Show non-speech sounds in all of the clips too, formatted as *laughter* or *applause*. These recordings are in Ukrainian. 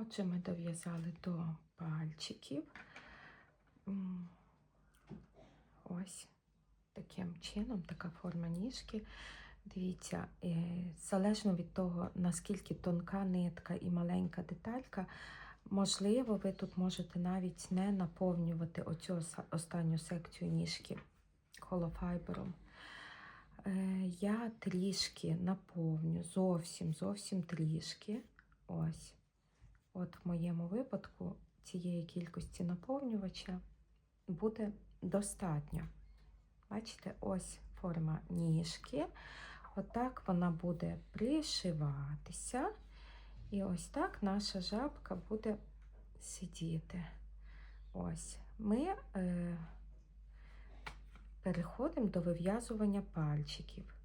Отже, ми дов'язали до пальчиків. Ось таким чином, така форма ніжки. Дивіться, е, залежно від того, наскільки тонка нитка і маленька деталька, можливо, ви тут можете навіть не наповнювати оцю останню секцію ніжки холофайбером. Е, Я трішки наповню, зовсім, зовсім трішки. Ось. От в моєму випадку цієї кількості наповнювача буде достатньо. Бачите, ось форма ніжки. Отак вона буде пришиватися. І ось так наша жабка буде сидіти. Ось. Ми е, переходимо до вив'язування пальчиків.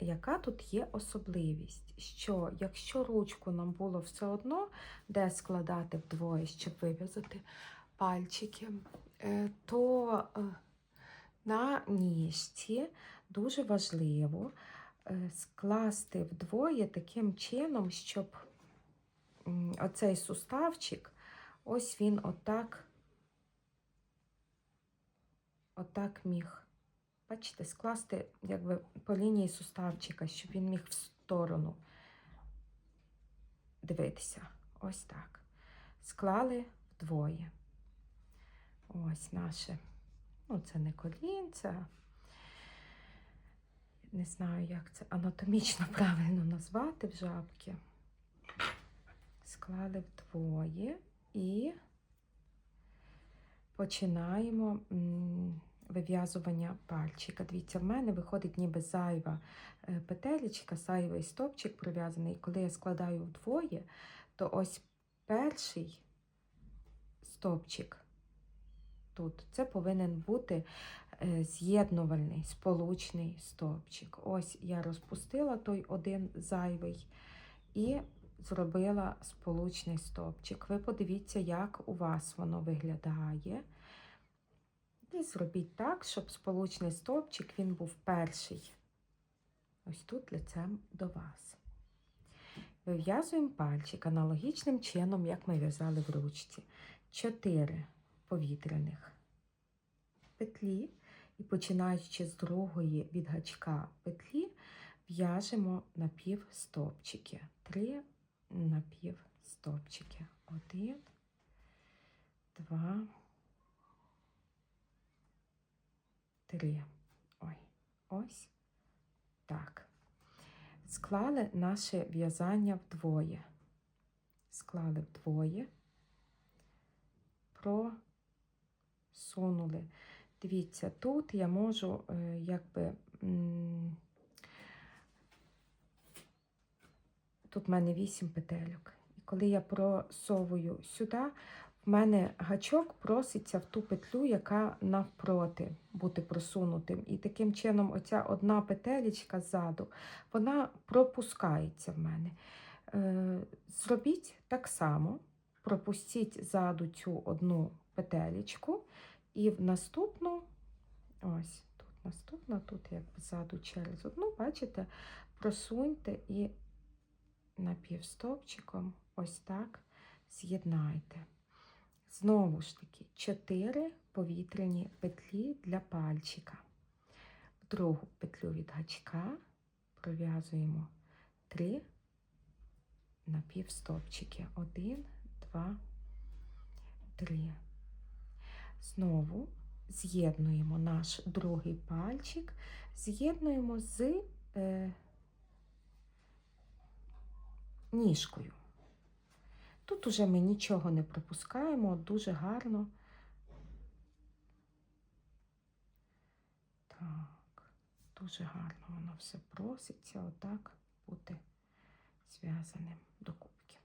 Яка тут є особливість? Що якщо ручку нам було все одно, де складати вдвоє, щоб вив'язати пальчики, е, то е, на ніжці дуже важливо е, скласти вдвоє таким чином, щоб оцей суставчик, ось він отак, отак міг. Бачите, скласти якби по лінії суставчика, щоб він міг в сторону дивитися. Ось так. Склали вдвоє. Ось наше. Ну, це не колінце. Не знаю, як це анатомічно *laughs* правильно назвати в жабки. Склали вдвоє і починаємо вив'язування пальчика. Дивіться, в мене виходить ніби зайва е, петелечка, зайвий стопчик прив'язаний. Коли я складаю вдвоє, то ось перший стопчик тут це повинен бути е, з'єднувальний, сполучний стовпчик. Ось я розпустила той один зайвий і зробила сполучний стовпчик. Ви подивіться, як у вас воно виглядає. І зробіть так, щоб сполучний стовпчик він був перший. Ось тут лицем до вас. Вив'язуємо пальчик аналогічним чином, як ми в'язали в ручці. Чотири повітряних петлі і починаючи з другої від гачка петлі, в'яжемо напів стовпчики. Три напів стовпчики. Один, два, три. Ой, ось так. Склали наше в'язання вдвоє. Склали вдвоє, просунули. Дивіться, тут я можу е, якби. Тут в мене 8 петельок. І коли я просовую сюди, в мене гачок проситься в ту петлю, яка навпроти бути просунутим. І таким чином, оця одна петелечка ззаду, вона пропускається в мене. Е, Зробіть так само, пропустіть ззаду цю одну петелечку, і в наступну, ось тут наступна, тут як ззаду через одну, бачите, просуньте і напівстопчиком ось так з'єднайте. Знову ж таки, 4 повітряні петлі для пальчика. Другу петлю від гачка пров'язуємо 3 напівстопчики. 1, 2, 3. Знову з'єднуємо наш другий пальчик, з'єднуємо з е, ніжкою. Тут уже ми нічого не пропускаємо, дуже гарно. Так, дуже гарно воно все проситься, отак бути зв'язаним до кубки.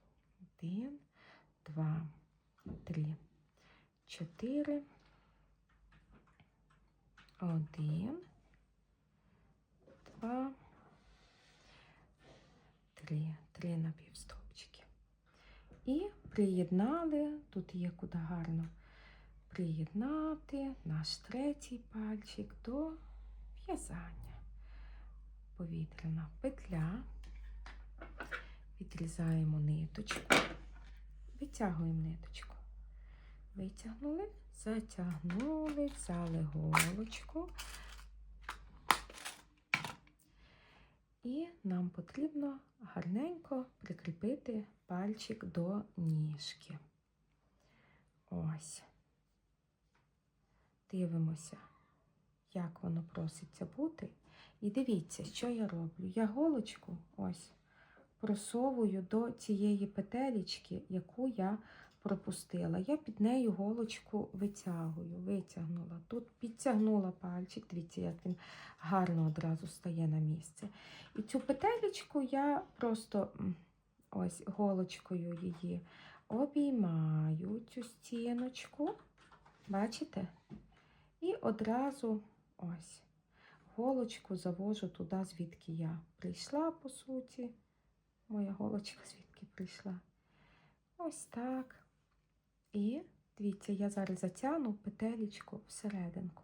Один, два, три, чотири. Один, два, три, три напівстопчики. І приєднали, тут є куди гарно приєднати наш третій пальчик до в'язання. Повітряна петля, відрізаємо ниточку, витягуємо ниточку. Витягнули, затягнули, взяли голочку. І нам потрібно гарненько прикріпити пальчик до ніжки. Ось. Дивимося, як воно проситься бути. І дивіться, що я роблю. Я голочку ось просовую до цієї петелечки, яку я пропустила. Я під нею голочку витягую, витягнула. Тут підтягнула пальчик, дивіться, як він гарно одразу стає на місце. І цю петелечку я просто ось голочкою її обіймаю цю стіночку. Бачите? І одразу ось голочку завожу туди, звідки я прийшла, по суті. Моя голочка звідки прийшла. Ось так. І дивіться, я зараз затягну петелечку всерединку.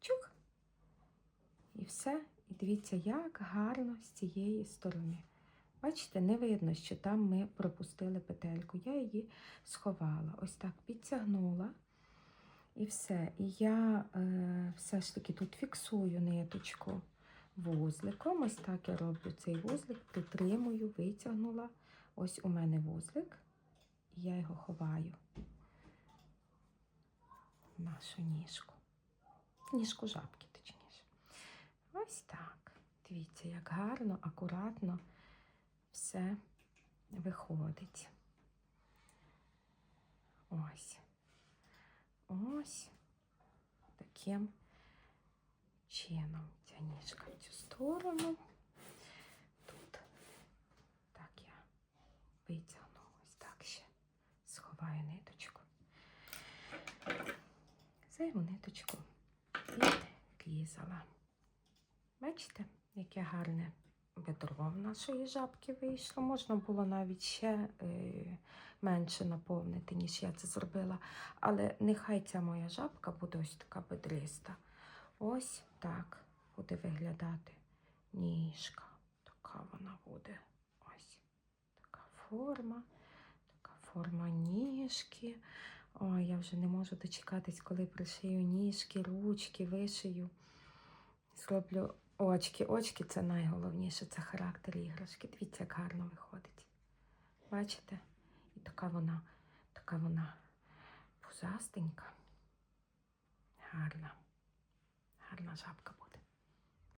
Чух! І все. І дивіться, як гарно з цієї сторони. Бачите, не видно, що там ми пропустили петельку. Я її сховала. Ось так підтягнула. І все. І я е, все ж таки тут фіксую ниточку вузликом. Ось так я роблю цей вузлик, притримую, витягнула. Ось у мене вузлик, і я його ховаю нашу ніжку. Ніжку жабки, точніше. Ось так. Дивіться, як гарно, акуратно все виходить. Ось. Ось таким чином ця ніжка в цю сторону. Тут так я витягну ось так ще сховаю ниточку. Займу ниточку підрізала. Бачите, яке гарне бедро в нашої жабки вийшло. Можна було навіть ще е, менше наповнити, ніж я це зробила. Але нехай ця моя жабка буде ось така бедриста. Ось так буде виглядати ніжка. Така вона буде. Ось така форма, така форма ніжки. Ой, я вже не можу дочекатись, коли пришию ніжки, ручки, вишию. Зроблю очки. Очки це найголовніше, це характер іграшки. Дивіться, як гарно виходить. Бачите? І така вона, така вона пузастенька. Гарна. Гарна жабка